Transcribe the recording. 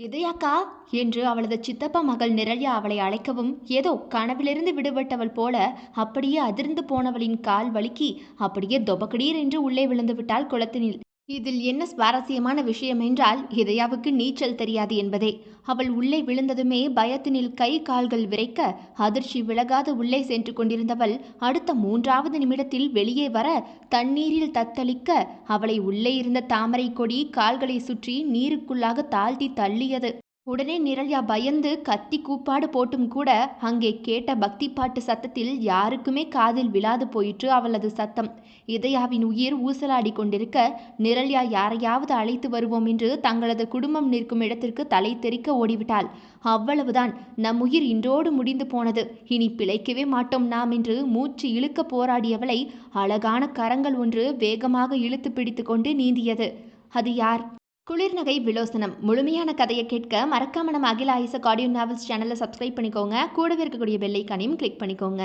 இதையாக்கா? என்று அவளது சித்தப்பா மகள் நிரல்யா அவளை அழைக்கவும் ஏதோ கனவிலிருந்து விடுபட்டவள் போல அப்படியே அதிர்ந்து போனவளின் கால் வழுக்கி அப்படியே தொபக்கடீர் என்று உள்ளே விழுந்து விட்டாள் குளத்தினில். இதில் என்ன சுவாரஸ்யமான விஷயம் என்றால் இதயாவுக்கு நீச்சல் தெரியாது என்பதே. அவள் உள்ளே விழுந்ததுமே பயத்தினில் கை கால்கள் விரைக்க அதிர்ச்சி விலகாத உள்ளே சென்று கொண்டிருந்தவள் அடுத்த மூன்றாவது நிமிடத்தில் வெளியே வர தண்ணீரில் தத்தளிக்க அவளை உள்ளே இருந்த தாமரை கொடி கால்களை சுற்றி நீருக்குள்ளாக தாழ்த்தி தள்ளியது. உடனே நிரல்யா பயந்து கத்தி கூப்பாடு போட்டும் கூட அங்கே கேட்ட பக்தி பாட்டு சத்தத்தில் யாருக்குமே காதில் விழாது போயிற்று அவளது சத்தம். இதயாவின் உயிர் ஊசலாடி கொண்டிருக்க நிரல்யா யாரையாவது அழைத்து வருவோம் என்று தங்களது குடும்பம் நிற்கும் இடத்திற்கு தலை தெறிக்க ஓடிவிட்டாள். அவ்வளவுதான். நம் உயிர் இன்றோடு முடிந்து போனது. இனி பிழைக்கவே மாட்டோம் நாம் என்று மூச்சு இழுக்க போராடியவளை அழகான கரங்கள் ஒன்று வேகமாக இழுத்து பிடித்து கொண்டு நீந்தியது. அது யார்? குளிர்நகை விலோசனம். முழுமையான கதையை கேட்க மறக்காம நம்ம அகில ஆயுச ஆடியோ நாவல்ஸ் சேனலை சப்ஸ்கிரைப் பண்ணிக்கோங்க. கூடவே இருக்கக்கூடிய பெல்லைக்கானையும் கிளிக் பண்ணிக்கோங்க.